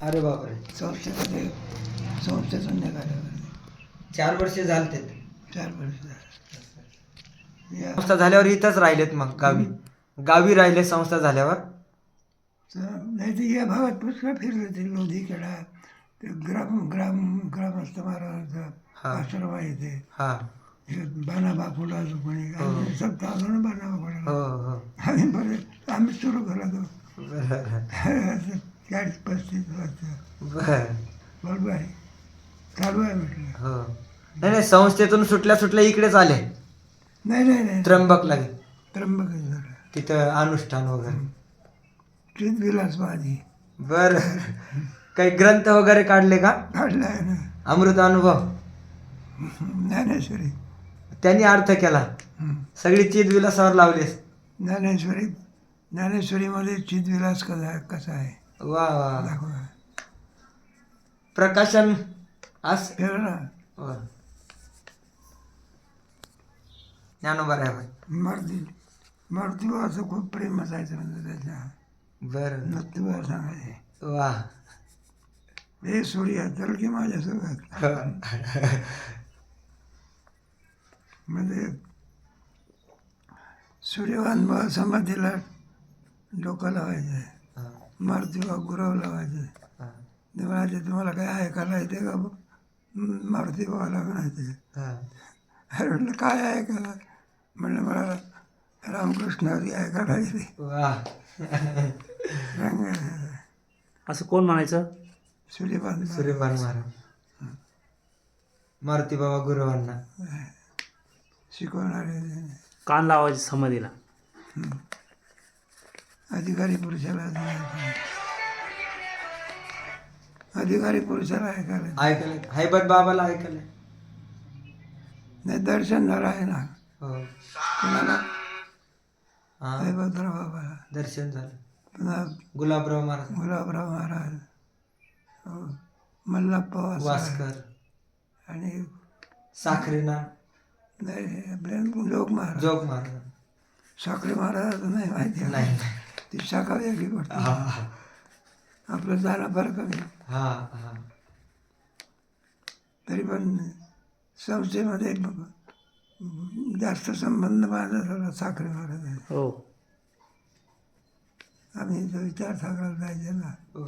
अरे बापरे. संस्थेमध्ये संस्थेतून निघाले चार वर्ष झालते चार वर्ष झाले. या. संस्था झाल्यावर इथंच राहिलेत मग गावी. गावी राहिले संस्था झाल्यावर? तर नाही तर या भागात पुष्कळ फिरले ते लोधीकडा ते ग्राम ग्राम ग्रामस्थ महाराजांचा हा. आश्रम आहे ते. हा. हे बानाबा फुलाचं कोणी आम्ही सब तांदूळ बानाबा हो पडला हो आम्ही बरे आम्ही सुरू केला तो. बरं चाळीस पस्तीस वर्ष. बरं. बरोबर आहे. चालू आहे म्हटलं. हो. नाही नाही संस्थेतून सुटल्या सुटल्या इकडेच आले. नाही नाही नाही. त्र्यंबक लागे त्र्यंबक झालं. तिथं अनुष्ठान वगैरे. विलास माझी बर. काही ग्रंथ वगैरे काढले का? काढला आहे ना. अमृत अनुभव. ज्ञानेश्वरी. त्यांनी अर्थ केला. हं. सगळी चित विलासावर लावलीस. ज्ञानेश्वरी. ज्ञानेश्वरीमध्ये चितविलास कसा आहे? कसा आहे? वा वा. दाखवा. प्रकाशन अस ना. वा. ज्ञानोबा आहे होय. मारुती मारुतीबाचं खूप प्रेम असायचं म्हणजे त्याच्या. बर. नृत्यूबाला सांगायचे. वा. हे सूर्या चल की माझ्यासोबत. म्हणजे सूर्यवान समाधीला डोकं लावायचे. मारुतीबा गुरव लावायचे. ते म्हणायचे तुम्हाला काय ऐकायला येते का मारुती बाबाला म्हणायचे अरे म्हटलं काय ऐकायला म्हणलं मला रामकृष्ण ऐकायला येते असं कोण म्हणायचं? सूर्यपान सूर्यपान महाराज. मारुती बाबा गुरुवांना. शिकवणारे. कान लावायचे समाधीला अधिकारी पुरुषाला अधिकारी पुरुषाला ऐकायला हैबत बाबाला ऐकलं नाही दर्शन झालं आहे. ना हो. कुणाला? हा. हैबतराव बाबाला. दर्शन झालं. पुन्हा गुलाबराव महाराज. गुलाबराव महाराज हो, मल्लप्पा वास्कर. आणि साखरेना नाही आपले लोक महाराज जोग महाराज साखरे महाराज नाही माहिती. नाही. ती शाखा वेगळी हा आपलं जाणं बरं कमी तरी पण संस्थेमध्ये जास्त संबंध माझा झाला साखरे महाराज आहे. हो. आम्ही जो विचार सांगायला जायचे ना. हो.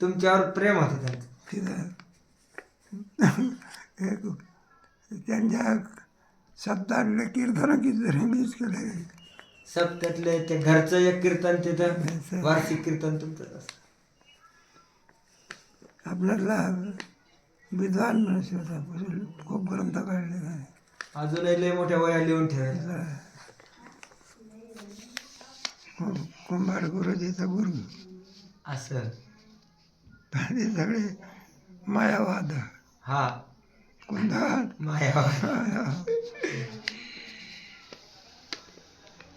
तुमच्यावर प्रेम होतं त्यांचं त्यांच्या सप्ताहातले कीर्तन किती मीच केले. सप्त्यातले ते घरचं एक कीर्तन तिथं वार्षिक कीर्तन तुमचं असतं. आपल्यातला विद्वान मनुष्य होता खूप ग्रंथ काढले नाही अजूनही लय मोठ्या वया लिहून ठेवायचं कुंभार गुरुजीचा गुरु. असं. आणि सगळे मायावाद. हा. कुंधार माया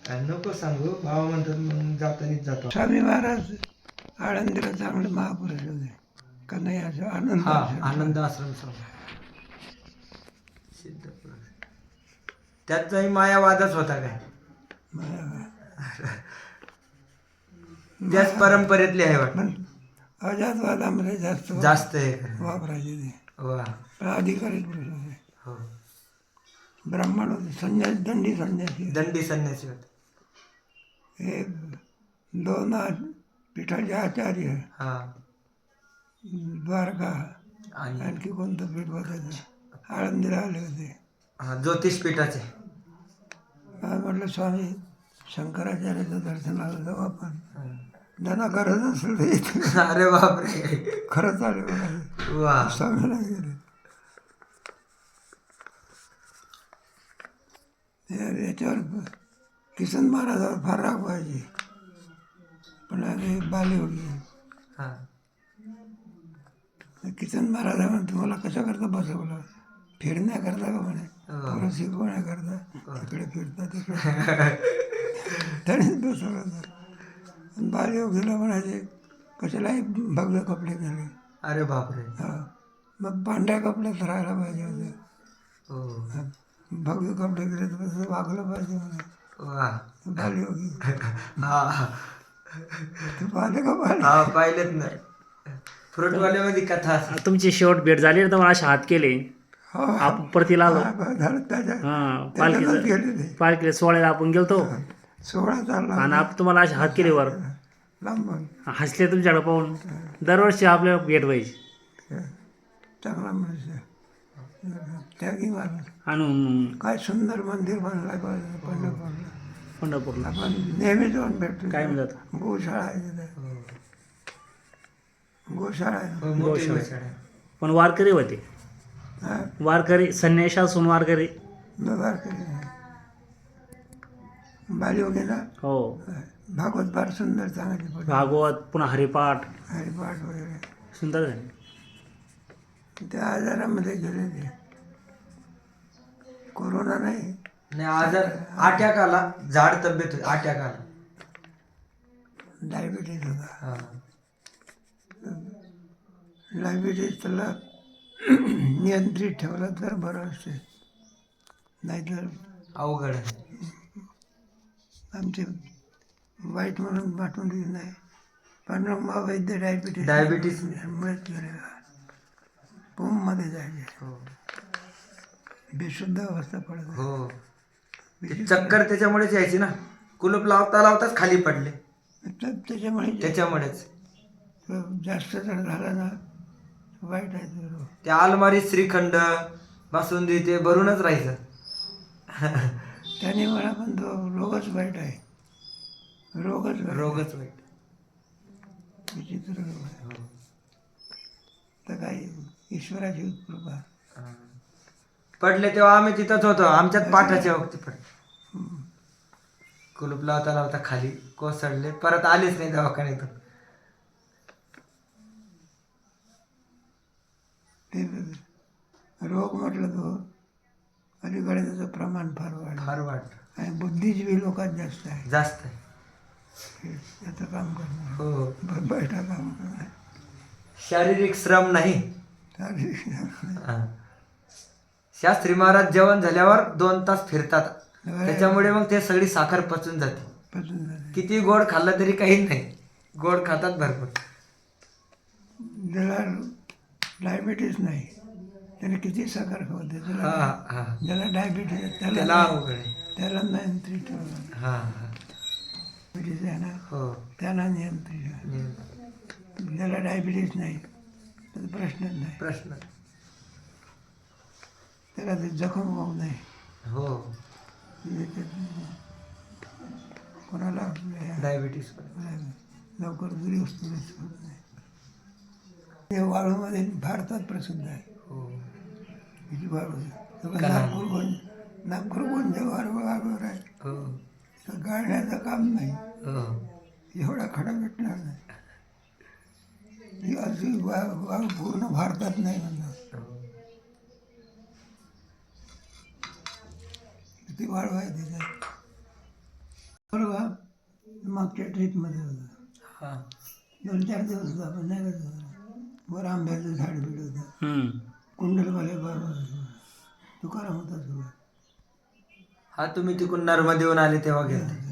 काय नको सांगू बाबा म्हणतात मग जातानीच जातो. स्वामी महाराज आळंदीला चांगले महापुरुष होते. कन्हैयाचे आनंद हा आनंद आश्रम सिद्ध पुरुष. त्याचाही मायावादच होता काय? मायावाद. त्याच परंपरेतले आहे वाटत. पण अजातवादामध्ये जास्त जास्त आहे. खरं. वापरायचे ते वा. पण अधिकारी पुरुष होते. हो. ब्राह्मण होते. संन्यास दंडी संन्यासी दंडी संन्यासी होते. हे दोन पीठाचे आचार्य हा. द्वारका. आणि? आणखी कोणतं पीठ बसायचं? आळंदीला आले होते. हा, ज्योतिषपीठाचे. काय म्हटलं स्वामी शंकराचार्याचं दर्शनाला जाऊ आपण. ज्यांना गरज असेल अरे बापरे. खरंच आले स्वामीला गेले. या- याच्यावर किसन महाराजावर फार राग व्हायचे. पण अरे बाली होती. हा. किसन महाराज म्हणे तुम्हाला कशाकरता बसवलं? फिरण्याकरता का म्हणे? हो. थोडं शिकवण्याकरता तिकडे फिरता तिकडे त्यानेच बसवलं होतं. आणि बाली गेला म्हणायचे कशालाही भव्य कपडे घाले अरे बापरे. हा. मग पांढऱ्या कपड्यात राहायला पाहिजे होते. हो. भव्य कपडे गेले तर वागलं पाहिजे म्हणे. वा बाली होगी हा तू पाहिले का बाली हा पाहिलेत ना फ्रूटवाल्यामध्ये कथा असते तुमची शेवट भेट झाली ना तर मला असे हात केले. हो. आपण परतीला आलो. हा, बरं झालं त्याच्या हां त्याच्यातच पालखीचं गेले ते पालखीला सोहळ्याला आपण गेलतो. सोळा चालला. आणि आपण तुम्हाला असे हात केले वर. लांबून. हसले तुमच्याकडे पाहून. दरवर्षी आपल्या भेट व्हायची. चांगला मनुष्य त्यागी माणूस आणि काय सुंदर मंदिर बनलाय पंढरपूरला. पंढरपूरला. आपण नेहमी जाऊन भेटतो. काय म्हणतात? गोशाळा आहे तिथे. गोशाळा आहे. हो, गोशाळा. आहे. पण वारकरी होते. हा. वारकरी संन्यासासून वारकरी. व्यवहार केले बाली वगैरे हो. भागवत फार सुंदर चांगली भागवत पुन्हा हरिपाठ. हरिपाठ वगैरे. सुंदर झाले. त्या आजारामध्ये गेले ते. कोरोना नाही. आणि आजार अटॅक आला. झाड तब्येत होती अटॅक आला. डायबिटीज होता. हा. डायबिटीज त्याला नियंत्रित ठेवलं तर बरं असते नाहीतर अवघड आहे. आमचे वाईट म्हणून पाठवून दिली नाही. पण मग वैद्य डायबिटीस डायबिटीस. मुळेच गेले पोममध्ये जायचे हो बेशुद्ध अवस्था पडत हो. ती चक्कर त्याच्यामुळेच यायची ना. कुलूप लावता लावताच खाली पडले. तर त्याच्यामुळे जे- त्याच्यामुळेच. तो जास्त जर झाला ना वाईट आहे ते रोग. त्या अलमारीत श्रीखंड बासुंदी ते भरूनच राहायचं. त्याने मला पण तो रोगच वाईट आहे. रोगच वाईट. रोगच वाईट. विचित्र रोग आहे. हो. तर काही ईश्वराची कृपा. हा. पडले तेव्हा आम्ही तिथंच होतो. आमच्यात पाठाच्या वक्ती पडले. कुलूप लावता लावता खाली कोसळले. परत आलेच नाही दवाखान्यातून ते रोग म्हटलं तो अलीकडे त्याचं प्रमाण फार वाढलं. फार वाटत आणि बुद्धिजीवी लोकात जास्त आहे. जास्त आहे. हे त्याचं काम करणं हो ब- बैठा काम करणं शारीरिक श्रम नाही. हा. शास्त्री महाराज जेवण झाल्यावर दोन तास फिरतात. त्याच्यामुळे मग ते सगळी साखर पचून जाते. पचून जाते. किती गोड खाल्लं तरी काही नाही. गोड खातात भरपूर. ज्याला डायबिटीस नाही त्याने किती साखर हा हा. ज्याला डायबिटीस आहे त्याला त्याला अवघड आहे. त्याला नियंत्रित ठेवलं हा हा. हो. त्याला नियंत्रित ठेवलं. ज्याला डायबिटीस नाही प्रश्नच नाही. प्रश्न. त्याला ते जखम होऊ नये. हो. कोणाला डायबिटीस लवकर दुरुस्त होत नाही. हे वाळूमध्ये भारतात प्रसिद्ध आहे. हो. हिची वाळू. नागपूर कोण नागपूर कोणत्या वाळू वाळूवर आहे हो. गाळण्याचं काम नाही. हो. एवढा खडा भेटणार नाही. अशी वाळू पूर्ण भारतात नाही म्हणतात हो. किती वाळू आहे त्याच्यात परवा मागच्या ट्रीपमध्ये होतं. हा. दोन चार दिवस होता आपण नाही का वर आंब्याचं झाड बीड होतं. कुंडलवाले बरोबर. तुकाराम होता सोबत हा तुम्ही तिकडून नर्मदेहून आले तेव्हा गेले